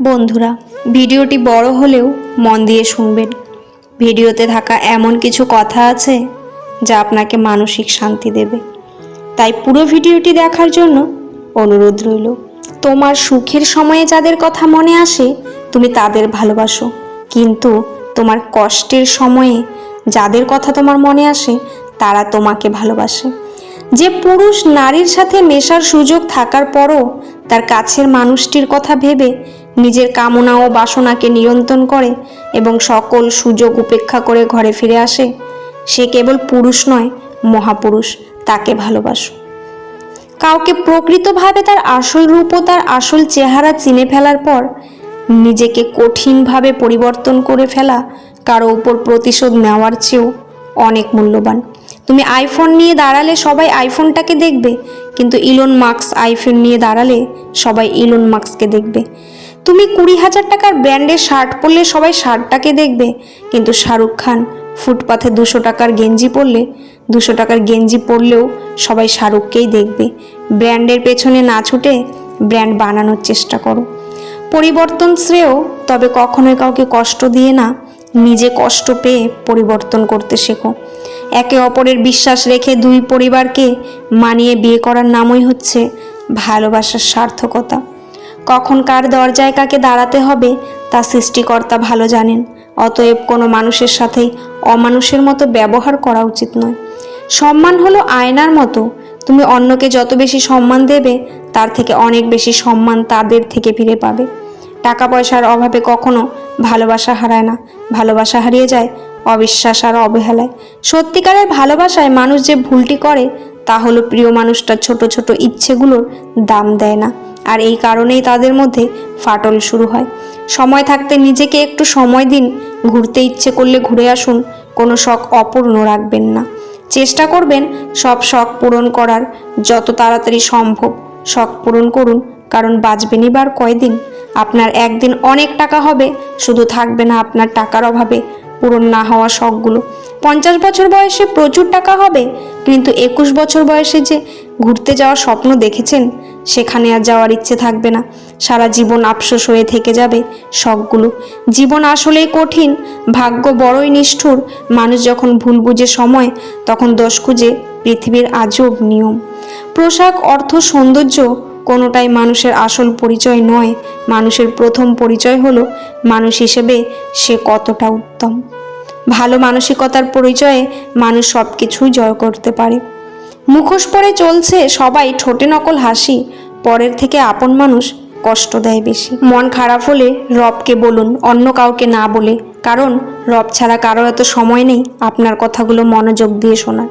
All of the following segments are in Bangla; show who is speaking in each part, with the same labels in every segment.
Speaker 1: বন্ধুরা, ভিডিওটি বড় হলেও মন দিয়ে শুনবেন। ভিডিওতে থাকা এমন কিছু কথা আছে যা আপনাকে মানসিক শান্তি দেবে। তাই পুরো ভিডিওটি দেখার জন্য অনুরোধ রইল, তোমার সুখের সময়ে যাদের কথা মনে আসে, তুমি তাদের ভালোবাসো। কিন্তু তোমার কষ্টের সময়ে যাদের কথা তোমার মনে আসে, তারা তোমাকে ভালোবাসে। যে পুরুষ নারীর সাথে মেশার সুযোগ থাকার পরও তার কাছের মানুষটির কথা ভেবে নিজের কামনা ও বাসনাকে নিয়ন্ত্রণ করে এবং সকল সুযোগ উপেক্ষা করে ঘরে ফিরে আসে, সে কেবল পুরুষ নয়, মহাপুরুষ, তাকে ভালোবাসো। কাউকে প্রকৃতভাবে তার আসল রূপ ও তার আসল চেহারা চিনে ফেলার পর, নিজেকে কঠিনভাবে পরিবর্তন করে ফেলা কারও উপর প্রতিশোধ নেওয়ার চেয়েও অনেক মূল্যবান। তুমি আইফোন নিয়ে দাঁড়ালে সবাই আইফোনটাকে দেখবে, কিন্তু ইলন মার্কস আইফোন নিয়ে দাঁড়ালে সবাই ইলন মার্কসকে দেখবে। তুমি কুড়ি হাজার টাকার ব্র্যান্ডের শার্ট পরলে সবাই শার্টটাকে দেখবে। কিন্তু শাহরুখ খান, ফুটপাথে দুশো টাকার গেঞ্জি পরলে, দুশো টাকার গেঞ্জি পরলেও সবাই শাহরুখকেই দেখবে। ব্র্যান্ডের পেছনে না ছুটে ব্র্যান্ড বানানোর চেষ্টা করো। পরিবর্তন শ্রেয়, তবে কখনোই কাউকে কষ্ট দিয়ে না নিজে কষ্ট পেয়ে পরিবর্তন করতে শেখো। একে অপরের বিশ্বাস রেখে দুই পরিবারকে মানিয়ে বিয়ে করার নামই হচ্ছে ভালোবাসার সার্থকতা। কখন কার দরজায় কাকে দাঁড়াতে হবে তা সৃষ্টিকর্তা ভালো জানেন। অতএব কোনো মানুষের সাথেই অমানুষের মতো ব্যবহার করা উচিত নয়। সম্মান হলো আয়নার মতো। তুমি অন্যকে যত বেশি সম্মান দেবে, তার থেকে অনেক বেশি সম্মান তাদের থেকে ফিরে পাবে। টাকা পয়সার অভাবে কখনো ভালোবাসা হারায় না। ভালোবাসা হারিয়ে যায়, অবিশ্বাস আর অবহেলায়। সত্যিকারের ভালোবাসায় মানুষ যে ভুলটি করে, তা হলো প্রিয় মানুষটার ছোট ছোট ইচ্ছেগুলোর দাম দেয় না। আর এই কারণেই তাদের মধ্যে ফাটল শুরু হয়। সময় থাকতে নিজেকে একটু সময় দিন, ঘুরতে ইচ্ছে করলে ঘুরে আসুন, কোনো শখ অপূর্ণ রাখবেন না। চেষ্টা করবেন সব শখ পূরণ করার, যত তাড়াতাড়ি সম্ভব শখ পূরণ করুন, কারণ বাঁচবেনই বার কয়দিন। আপনার একদিন অনেক টাকা হবে, শুধু থাকবে না আপনার টাকার অভাবে পূরণ না হওয়া শখগুলো। পঞ্চাশ বছর বয়সে প্রচুর টাকা হবে, কিন্তু একুশ বছর বয়সে যে ঘুরতে যাওয়ার স্বপ্ন দেখেছেন, সেখানে আর যাওয়ার ইচ্ছে থাকবে না। সারা জীবন আফসোস হয়ে থেকে যাবে শখগুলো। জীবন আসলেই কঠিন, ভাগ্য বড়ই নিষ্ঠুর। মানুষ যখন ভুল বুঝে সময়, তখন দোষ খুঁজে পৃথিবীর আজব নিয়ম। পোশাক, অর্থ, সৌন্দর্য কোনোটাই মানুষের আসল পরিচয় নয়। মানুষের প্রথম পরিচয় হলো মানুষ হিসেবে সে কতটা উত্তম। ভালো মানসিকতার পরিচয়ে মানুষ সব কিছুই জয় করতে পারে। মুখোশ পরে চলছে সবাই ঠোঁটে নকল হাসি। পরের থেকে আপন মানুষ কষ্ট দেয় বেশি। মন খারাপ হলে রবকে বলুন, অন্য কাউকে না বলে। কারণ রব ছাড়া কারও এত সময় নেই আপনার কথাগুলো মনোযোগ দিয়ে শোনার।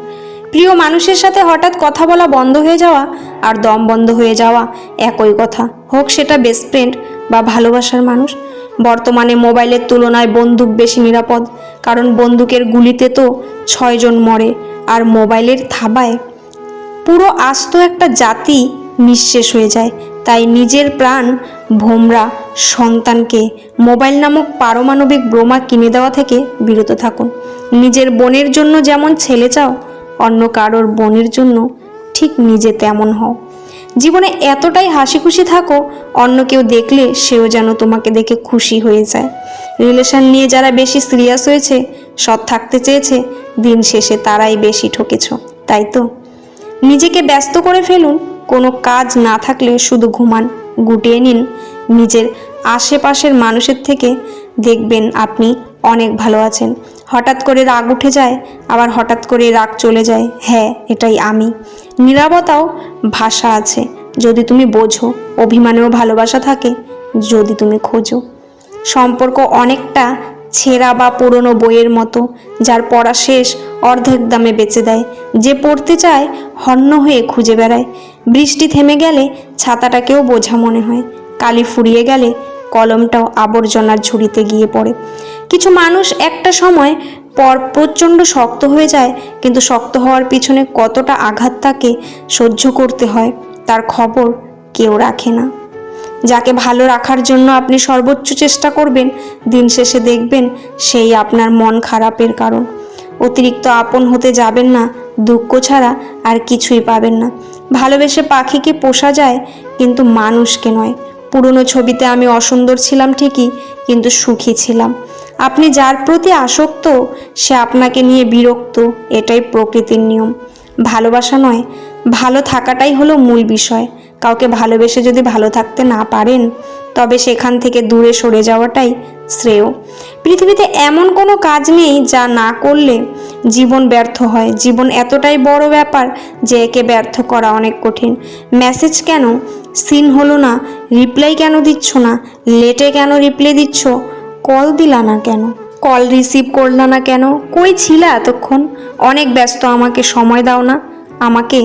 Speaker 1: প্রিয় মানুষের সাথে হঠাৎ কথা বলা বন্ধ হয়ে যাওয়া আর দম বন্ধ হয়ে যাওয়া একই কথা। হোক সেটা বেস্ট ফ্রেন্ড বা ভালোবাসার মানুষ। বর্তমানে মোবাইলের তুলনায় বন্দুক বেশি নিরাপদ। কারণ বন্দুকের গুলিতে তো ছয়জন মরে আর মোবাইলের থাবায় পুরো আস্ত একটা জাতি নিঃশেষ হয়ে যায়। তাই নিজের প্রাণ ভোমরা সন্তানকে মোবাইল নামক পারমাণবিক ব্রোমা কিনে দেওয়া থেকে বিরত থাকুন। নিজের বোনের জন্য যেমন ছেলে চাও, অন্য কারোর বোনের জন্য ঠিক নিজে তেমন হও। জীবনে এতটাই হাসি খুশি থাকো, অন্য কেউ দেখলে সেও যেন তোমাকে দেখে খুশি হয়ে যায়। রিলেশন নিয়ে যারা বেশি সিরিয়াস হয়েছে, সৎ থাকতে চেয়েছে, দিন শেষে তারাই বেশি ঠকেছ, তাই তো? নিজেকে ব্যস্ত করে ফেলুন। কোনো কাজ না থাকলে শুধু ঘুমান। গুটিয়ে নিন। নিজের আশেপাশের মানুষের থেকে দেখবেন আপনি অনেক ভালো আছেন। হঠাৎ করে রাগ উঠে যায়, আবার হঠাৎ করে রাগ চলে যায়। হ্যাঁ এটাই আমি। নিরাপতাও ভাষা আছে। যদি তুমি বোঝো, অভিমানেও ভালোবাসা থাকে, যদি তুমি খোঁজো। সম্পর্ক অনেকটা ছেঁড়া বা পুরনো বইয়ের মতো, যার পড়া শেষ অর্ধেক দামে বেচে দেয়। যে পড়তে চায় হন্য হয়ে খুঁজে বেড়ায়। বৃষ্টি থেমে গেলে ছাতাটাকেও বোঝা মনে হয়। কালি ফুরিয়ে গেলে কলমটাও আবর্জনার ঝুড়িতে গিয়ে পড়ে। কিছু মানুষ একটা সময় পর প্রচণ্ড শক্ত হয়ে যায়, কিন্তু শক্ত হওয়ার পিছনে কতটা আঘাত তাকে সহ্য করতে হয়, তার খবর কেউ রাখে না। যাকে ভালো রাখার জন্য আপনি সর্বোচ্চ চেষ্টা করবেন, দিন শেষে দেখবেন সেই আপনার মন খারাপের কারণ। অতিরিক্ত আপন হতে যাবেন না, দুঃখ ছাড়া আর কিছুই পাবেন না। ভালোবেসে পাখিকে পোষা যায়, কিন্তু মানুষকে নয়। পুরনো ছবিতে আমি অসুন্দর ছিলাম ঠিকই, কিন্তু সুখী ছিলাম। আপনি যার প্রতি আসক্ত, সে আপনাকে নিয়ে বিরক্ত, এটাই প্রকৃতির নিয়ম। ভালোবাসা নয়, ভালো থাকাটাই হলো মূল বিষয়। কাউকে ভালোবেসে যদি ভালো থাকতে না পারেন তবে সেখান থেকে দূরে সরে যাওয়াটাই শ্রেয়। পৃথিবীতে এমন কোনো কাজ নেই যা না করলে জীবন ব্যর্থ হয়। জীবন এতটাই বড় ব্যাপার যে একে ব্যর্থ করা অনেক কঠিন। মেসেজ কেন? সিন হলো না। রিপ্লাই কেন দিচ্ছ না? লেটে কেন রিপ্লাই দিচ্ছ? কল দিলা না কেন? কল রিসিভ করলা না কেন? কই ছিলা এতক্ষণ? অনেক ব্যস্ত আমাকে সময় দাও না। আমাকে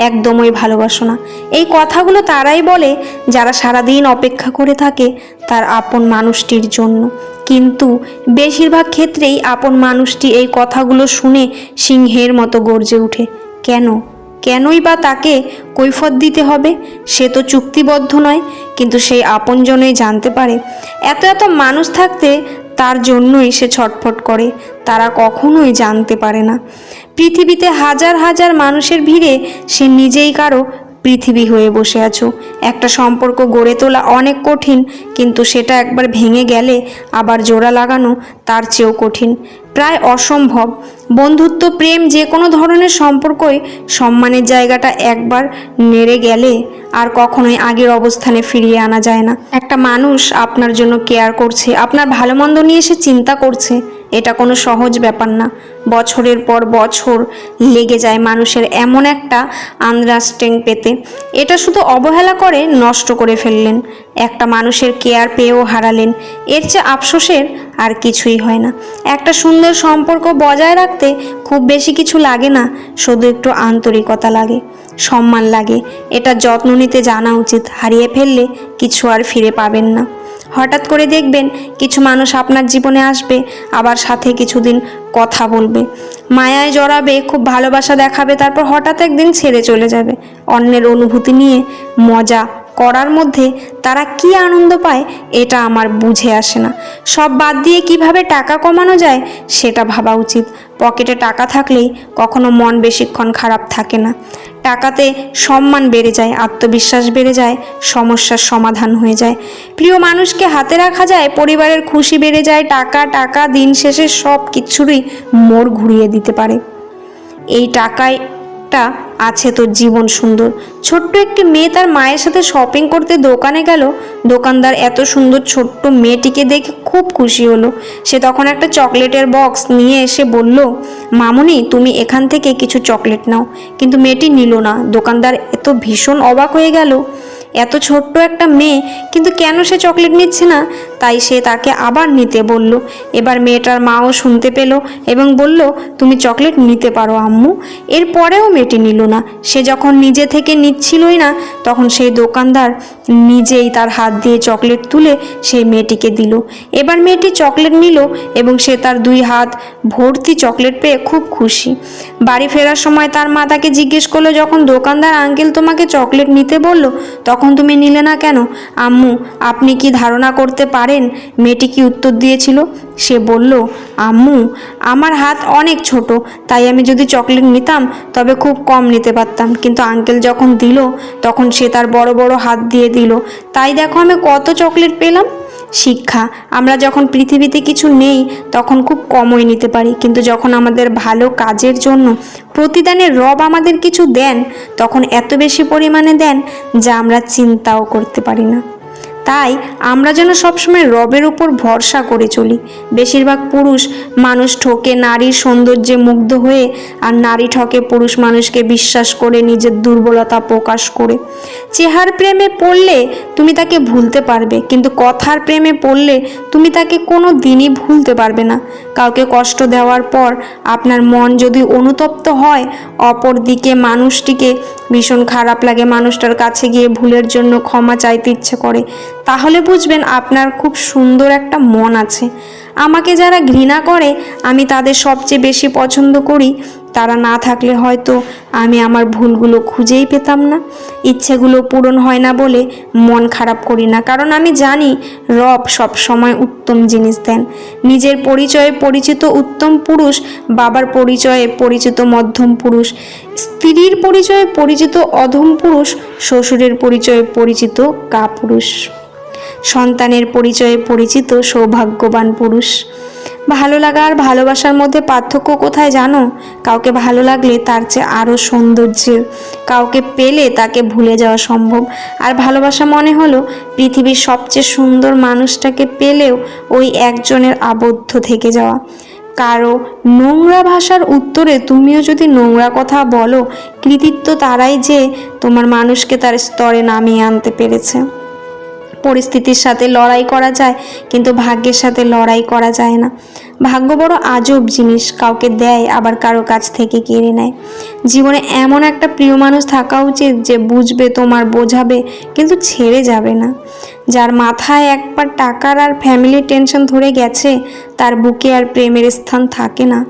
Speaker 1: একদমই ভালোবাসো না। এই কথাগুলো তারাই বলে, যারা সারাদিন অপেক্ষা করে থাকে তার আপন মানুষটির জন্য। কিন্তু বেশিরভাগ ক্ষেত্রেই আপন মানুষটি এই কথাগুলো শুনে সিংহের মতো গর্জে ওঠে। কেন? কেনই বা তাকে কৈফত দিতে হবে? সে তো চুক্তিবদ্ধ নয়, কিন্তু সেই আপনজনই জানতে পারে। এত এত মানুষ থাকতে তার জন্যই সে ছটফট করে, তারা কখনোই জানতে পারে না। পৃথিবীতে হাজার হাজার মানুষের ভিড়ে সে নিজেই কারও পৃথিবী হয়ে বসে আছো। একটা সম্পর্ক গড়ে তোলা অনেক কঠিন, কিন্তু সেটা একবার ভেঙে গেলে আবার জোড়া লাগানো তার চেয়েও কঠিন। প্রায় অসম্ভব। বন্ধুত্ব, প্রেম যে কোনো ধরনের সম্পর্কই সম্মানের জায়গাটা একবার নেড়ে গেলে আর কখনোই আগের অবস্থানে ফিরিয়ে আনা যায় না। একটা মানুষ আপনার জন্য কেয়ার করছে, আপনার ভালো মন্দ নিয়ে সে চিন্তা করছে এটা কোনো সহজ ব্যাপার না। বছরের পর বছর লেগে যায় মানুষের এমন একটা আন্ডারস্ট্যান্ডিং পেতে। এটা শুধু অবহেলা করে নষ্ট করে ফেললেন। একটা মানুষের কেয়ার পেয়েও হারালেন। এর চেয়ে আফসোসের আর কিছুই হয় না। একটা সুন্দর সম্পর্ক বজায় রাখতে খুব বেশি কিছু লাগে না, শুধু একটু আন্তরিকতা লাগে, সম্মান লাগে। এটা যত্ন নিতে জানা উচিত। হারিয়ে ফেললে কিছু আর ফিরে পাবেন না। হঠাৎ করে দেখবেন কিছু মানুষ আপনার জীবনে আসবে, আবার সাথে কিছুদিন কথা বলবে। মায়ায় জড়াবে, খুব ভালোবাসা দেখাবে, তারপর হঠাৎ একদিন ছেড়ে চলে যাবে। অন্যের অনুভূতি নিয়ে মজা করার মধ্যে তারা কি আনন্দ পায়, এটা আমার বুঝে আসে না। সব বাদ দিয়ে কীভাবে টাকা কমানো যায়, সেটা ভাবা উচিত। পকেটে টাকা থাকলেই কখনো মন বেশিক্ষণ খারাপ থাকে না। টাকাতে সম্মান বেড়ে যায়, আত্মবিশ্বাস বেড়ে যায়, সমস্যার সমাধান হয়ে যায়। প্রিয় মানুষকে হাতে রাখা যায়, পরিবারের খুশি বেড়ে যায়, টাকা টাকা, দিন শেষে সব কিছুরই মোড় ঘুরিয়ে দিতে পারে। এই টাকায় টা আছে তোর জীবন সুন্দর। ছোট্ট একটি মেয়ে তার মায়ের সাথে শপিং করতে দোকানে গেল। দোকানদার এত সুন্দর ছোট্ট মেয়েটিকে দেখে খুব খুশি হলো। সে তখন একটা চকলেটের বক্স নিয়ে এসে বলল, মামুনি, তুমি এখান থেকে কিছু চকলেট নাও। কিন্তু মেয়েটি নিল না। দোকানদার এত ভীষণ অবাক হয়ে গেল। এত ছোট্ট একটা মেয়ে, কিন্তু কেন সে চকলেট নিচ্ছে না? তাই সে তাকে আবার নিতে বলল। এবার মেয়েটার মাও শুনতে পেল এবং বলল, তুমি চকলেট নিতে পারো, আম্মু। এরপরেও মেয়েটি নিল না। সে যখন নিজে থেকে নিচ্ছিলই না, তখন সেই দোকানদার নিজেই তার হাত দিয়ে চকলেট তুলে সেই মেয়েটিকে দিল। এবার মেয়েটি চকলেট নিল এবং সে তার দুই হাত ভর্তি চকলেট পেয়ে খুব খুশি। বাড়ি ফেরার সময় তার মা তাকে জিজ্ঞেস করল, যখন দোকানদার আঙ্কেল তোমাকে চকলেট নিতে বলল, তখন তুমি নিলে না কেন? আম্মু, আপনি কি ধারণা করতে পারেন মেয়েটি কি উত্তর দিয়েছিল? সে বলল, আম্মু, আমার হাত অনেক ছোট, তাই আমি যদি চকলেট নিতাম, তবে খুব কম নিতে পারতাম। কিন্তু আঙ্কেল যখন দিল, তখন সে তার বড় বড় হাত দিয়ে দিল। তাই দেখো আমি কত চকলেট পেলাম? শিক্ষা, আমরা যখন পৃথিবীতে কিছু নেই, তখন খুব কমই নিতে পারি। কিন্তু যখন আমাদের ভালো কাজের জন্য প্রতিদানের রব আমাদের কিছু দেন, তখন এত বেশি পরিমাণে দেন, যা আমরা চিন্তাও করতে পারি না। তাই আমরা যেন সবসময় রবের উপর ভরসা করে চলি। বেশিরভাগ পুরুষ মানুষ ঠকে নারীর সৌন্দর্যে মুগ্ধ হয়ে আর নারী ঠকে পুরুষ মানুষকে বিশ্বাস করে নিজের দুর্বলতা প্রকাশ করে। চেহার প্রেমে পড়লে তুমি তাকে ভুলতে পারবে, কিন্তু কথার প্রেমে পড়লে তুমি তাকে কোনো দিনই ভুলতে পারবে না। কাউকে কষ্ট দেওয়ার পর আপনার মন যদি অনুতপ্ত হয়, অপর দিকে মানুষটিকে ভীষণ খারাপ লাগে। মানুষটার কাছে গিয়ে ভুলের জন্য ক্ষমা চাইতে ইচ্ছে করে। তাহলে বুঝবেন আপনার খুব সুন্দর একটা মন আছে। আমাকে যারা ঘৃণা করে, আমি তাদের সবচেয়ে বেশি পছন্দ করি। তারা না থাকলে হয়তো আমি আমার ভুলগুলো খুঁজেই পেতাম না। ইচ্ছেগুলো পূরণ হয় না বলে মন খারাপ করি না। কারণ আমি জানি, রব সব সময় উত্তম জিনিস দেন। নিজের পরিচয়ে পরিচিত উত্তম পুরুষ, বাবার পরিচয়ে পরিচিত মধ্যম পুরুষ। স্ত্রীর পরিচয়ে পরিচিত অধম পুরুষ, শ্বশুরের পরিচয়ে পরিচিত কাপুরুষ সন্তানের পরিচয়ে পরিচিত সৌভাগ্যবান পুরুষ। ভালো লাগা আর ভালোবাসার মধ্যে পার্থক্য কোথায় জানো? কাউকে ভালো লাগলে তার চেয়ে আরও সৌন্দর্যের কাউকে পেলে তাকে ভুলে যাওয়া সম্ভব। আর ভালোবাসা মনে হলো পৃথিবীর সবচেয়ে সুন্দর মানুষটাকে পেলেও ওই একজনের আবদ্ধ থেকে যাওয়া। কারও নোংরা ভাষার উত্তরে তুমিও যদি নোংরা কথা বলো, কৃতিত্ব তারাই যে তোমার মানুষকে তার স্তরে নামিয়ে আনতে পেরেছে। পরিস্থিতির সাথে লড়াই করা যায়, কিন্তু ভাগ্যের সাথে লড়াই করা যায় না। ভাগ্য বড় আজব জিনিস, কাউকে দেয়, আবার কারও কাছ থেকে কেড়ে নেয়। জীবনে এমন একটা প্রিয় মানুষ থাকা উচিত যে বুঝবে, তোমার বোঝাবে, কিন্তু ছেড়ে যাবে না। যার মাথায় একবার টাকার আর ফ্যামিলির টেনশন ধরে গেছে, তার বুকে আর প্রেমের স্থান থাকে না।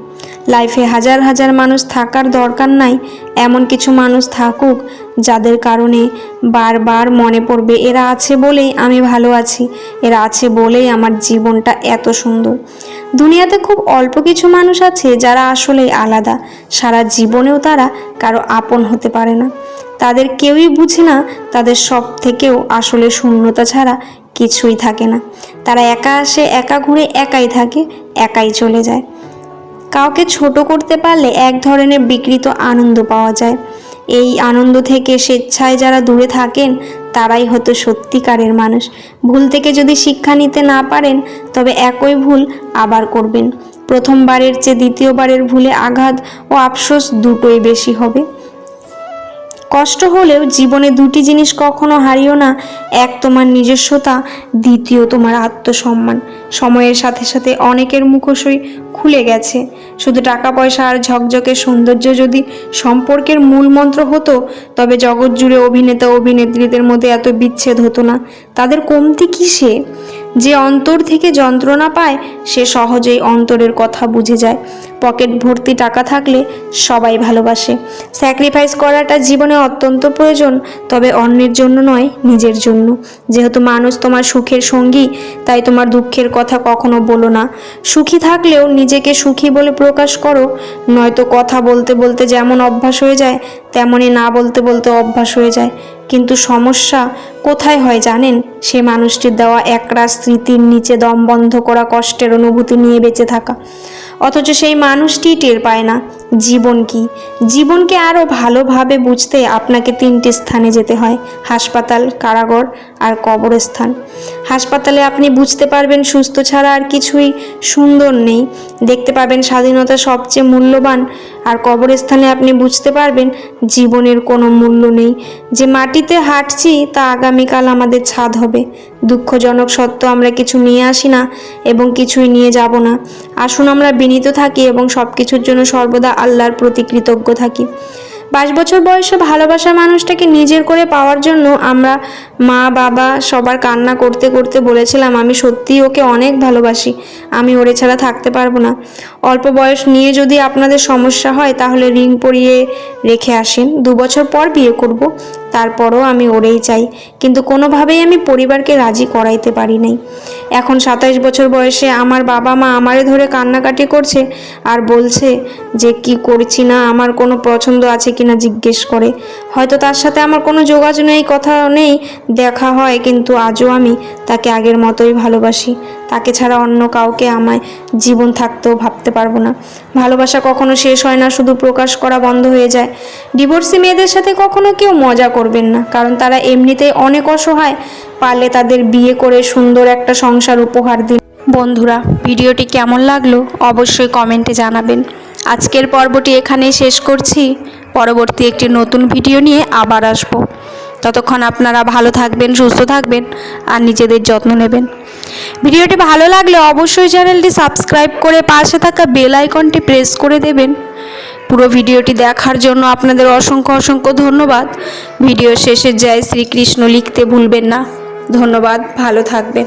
Speaker 1: লাইফে হাজার হাজার মানুষ থাকার দরকার নাই, এমন কিছু মানুষ থাকুক যাদের কারণে বারবার মনে পড়বে, এরা আছে বলেই আমি ভালো আছি, এরা আছে বলেই আমার জীবনটা এত সুন্দর। দুনিয়াতে খুব অল্প কিছু মানুষ আছে যারা আসলেই আলাদা, সারা জীবনেও তারা কারও আপন হতে পারে না। তাদের কেউই বুঝে না তাদের সব থেকেও আসলে শূন্যতা ছাড়া কিছুই থাকে না। তারা একা আসে, একা ঘুরে একাই থাকে, একাই চলে যায়। কাউকে ছোট করতে পারলে এক ধরনের বিকৃত আনন্দ পাওয়া যায়। এই আনন্দ থেকে স্বেচ্ছায় যারা দূরে থাকেন, তারাই হতো সত্যিকারের মানুষ। ভুল থেকে যদি শিক্ষা নিতে না পারেন, তবে একই ভুল আবার করবেন। প্রথমবারের চেয়ে দ্বিতীয়বারের ভুলে আঘাত ও আফসোস দুটোই বেশি হবে। কষ্ট হলেও জীবনে দুটি জিনিস কখনো হারিও না, এক তোমার নিজস্বতা, দ্বিতীয় তোমার আত্মসম্মান। সময়ের সাথে সাথে অনেকের মুখোশই খুলে গেছে। শুধু টাকা পয়সা আর ঝকঝকে সৌন্দর্য যদি সম্পর্কের মূল মন্ত্র হতো, তবে জগৎ জুড়ে অভিনেতা অভিনেত্রীদের মধ্যে এত বিচ্ছেদ হতো না। তাদের কমতি কিসে? যে অন্তর থেকে যন্ত্রণা পায়, সে সহজেই অন্তরের কথা বুঝে যায়। পকেট ভর্তি টাকা থাকলে সবাই ভালোবাসে। স্যাক্রিফাইস করাটা জীবনে অত্যন্ত প্রয়োজন, তবে অন্যের জন্য নয়, নিজের জন্য। যেহেতু মানুষ তোমার সুখের সঙ্গী, তাই তোমার দুঃখের কথা কখনো বলো না। সুখী থাকলেও নিজেকে সুখী বলে প্রকাশ করো, নয়তো কথা বলতে বলতে যেমন অভ্যাস হয়ে যায় তেমনই না বলতে বলতে অভ্যাস হয়ে যায়। কিন্তু সমস্যা কোথায় হয় জানেন? সে মানুষটির দেওয়া একরাশ স্মৃতির নিচে দম বন্ধ করা কষ্টের অনুভূতি নিয়ে বেঁচে থাকা। অথচ সেই মানুষটি টের পায় না। জীবন কি? জীবনকে আরও ভালোভাবে বুঝতে আপনাকে তিনটি স্থানে যেতে হয়, হাসপাতাল, কারাগার আর কবরস্থান। হাসপাতালে আপনি বুঝতে পারবেন সুস্থ ছাড়া আর কিছুই সুন্দর নেই। দেখতে পাবেন স্বাধীনতা সবচেয়ে মূল্যবান আর কবরস্থানে আপনি বুঝতে পারবেন জীবনের কোনো মূল্য নেই। যে মাটিতে হাঁটছি তা আগামীকাল আমাদের ছাদ হবে। দুঃখজনক সত্য আমরা কিছু নিয়ে আসি না এবং কিছুই নিয়ে যাব না। আসুন আমরা বিনীত থাকি এবং সব কিছুর জন্য সর্বদা আল্লাহর প্রতি কৃতজ্ঞ থাকি। বাইশ বছর বয়সে ভালোবাসা মানুষটাকে নিজের করে পাওয়ার জন্য আমরা মা, বাবা সবার কান্না করতে করতে বলেছিলাম, আমি সত্যিই ওকে অনেক ভালোবাসি, আমি ওরে ছাড়া থাকতে পারব না। অল্প বয়স নিয়ে যদি আপনাদের সমস্যা হয়, তাহলে রিং পরিয়ে রেখে আসেন। দু বছর পর বিয়ে করব, তারপরও আমি ওরেই চাই। কিন্তু কোনোভাবেই আমি পরিবারকে রাজি করাইতে পারি নাই। এখন সাতাইশ বছর বয়সে আমার বাবা মা আমারে ধরে কান্নাকাটি করছে আর বলছে যে, কি করছি না? আমার কোনো পছন্দ আছে কিনা? জিজ্ঞেস করে। হয়তো তার সাথে আমার কোনো যোগাযোগ নেই কথা নেই, দেখা হয়, কিন্তু আজও আমি তাকে আগের মতোই ভালোবাসি। তাকে ছাড়া অন্য কাউকে আমায় জীবন থাকতেও ভাবতে পারব না। ভালোবাসা কখনো শেষ হয় না, শুধু প্রকাশ করা বন্ধ হয়ে যায়। ডিভোর্সি মেয়েদের সাথে কখনো কেউ মজা করবেন না, কারণ তারা এমনিতেই অনেক অসহায়। পারলে তাদের বিয়ে করে সুন্দর একটা সংসার উপহার দিন। বন্ধুরা, ভিডিওটি কেমন লাগল অবশ্যই কমেন্টে জানাবেন। আজকের পর্বটি এখানেই শেষ করছি। পরবর্তী একটি নতুন ভিডিও নিয়ে আবার আসব। ততক্ষণ আপনারা ভালো থাকবেন, সুস্থ থাকবেন আর নিজেদের যত্ন নেবেন। ভিডিওটি ভালো লাগলে অবশ্যই চ্যানেলটি সাবস্ক্রাইব করে পাশে থাকা বেল আইকনটি প্রেস করে দেবেন। পুরো ভিডিওটি দেখার জন্য আপনাদের অসংখ্য অসংখ্য ধন্যবাদ। ভিডিও শেষে জয় শ্রীকৃষ্ণ লিখতে ভুলবেন না। ধন্যবাদ, ভালো থাকবেন।